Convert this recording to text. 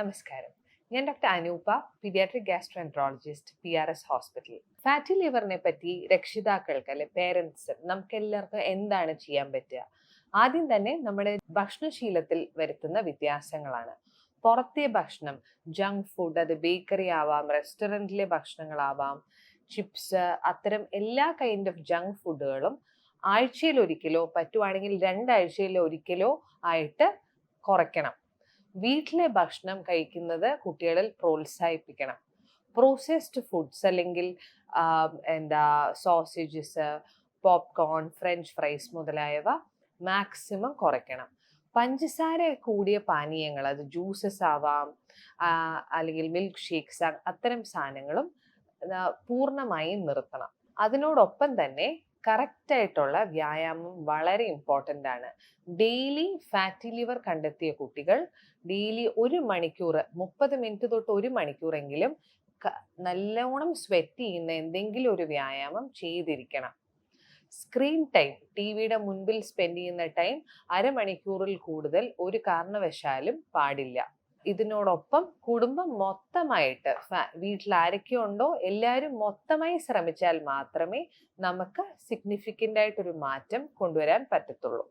നമസ്കാരം. ഞാൻ doctor Anupa paediatric gastroenterologist P R S hospital. Fatty ലിവറിനെ പറ്റി രക്ഷിതാക്കൾക്ക് അല്ലെ പേരൻസ് നമുക്ക് എല്ലാവർക്കും എന്താണ് ചെയ്യാൻ പറ്റുക? ആദ്യം തന്നെ നമ്മുടെ ഭക്ഷണശീലത്തിൽ വരുത്തുന്ന വ്യത്യാസങ്ങളാണ്. പുറത്തെ ഭക്ഷണം ജങ്ക് ഫുഡ് അത് ബേക്കറി ആവാം റെസ്റ്റോറന്റിലെ ഭക്ഷണങ്ങളാവാം ചിപ്സ് അത്തരം എല്ലാ കൈൻഡ് ഓഫ് ജങ്ക് ഫുഡുകളും ആഴ്ചയിൽ ഒരിക്കലോ പറ്റുവാണെങ്കിൽ രണ്ടാഴ്ചയിൽ ഒരിക്കലോ ആയിട്ട് കുറയ്ക്കണം. വീട്ടിലെ ഭക്ഷണം കഴിക്കുന്നത് കുട്ടികളിൽ പ്രോത്സാഹിപ്പിക്കണം. പ്രോസസ്ഡ് ഫുഡ്സ് അല്ലെങ്കിൽ എന്താ സോസേജസ് പോപ്കോൺ ഫ്രഞ്ച് ഫ്രൈസ് മുതലായവ മാക്സിമം കുറയ്ക്കണം. പഞ്ചസാര കൂടിയ പാനീയങ്ങൾ അത് ജ്യൂസസ് ആവാം അല്ലെങ്കിൽ മിൽക്ക് ഷേക്സ് അത്തരം സാധനങ്ങളും പൂർണമായും നിർത്തണം. അതിനോടൊപ്പം തന്നെ കറക്റ്റ് ആയിട്ടുള്ള വ്യായാമം വളരെ ഇമ്പോർട്ടന്റ് ആണ്. ഡെയിലി ഫാറ്റി ലിവർ കണ്ടെത്തിയ കുട്ടികൾ ഡെയിലി ഒരു മണിക്കൂർ മുപ്പത് മിനിറ്റ് തൊട്ട് ഒരു മണിക്കൂറെങ്കിലും നല്ലോണം സ്വെറ്റ് ചെയ്യുന്ന എന്തെങ്കിലും ഒരു വ്യായാമം ചെയ്തിരിക്കണം. സ്ക്രീൻ ടൈം ടി വിയുടെ മുൻപിൽ സ്പെൻഡ് ചെയ്യുന്ന ടൈം അരമണിക്കൂറിൽ കൂടുതൽ ഒരു കാരണവശാലും പാടില്ല. ഇതിനോടൊപ്പം കുടുംബം മൊത്തമായിട്ട് വീട്ടിൽ ആരൊക്കെ ഉണ്ടോ എല്ലാവരും മൊത്തമായി ശ്രമിച്ചാൽ മാത്രമേ നമുക്ക് സിഗ്നിഫിക്കന്റ് ആയിട്ടൊരു മാറ്റം കൊണ്ടുവരാൻ പറ്റത്തുള്ളൂ.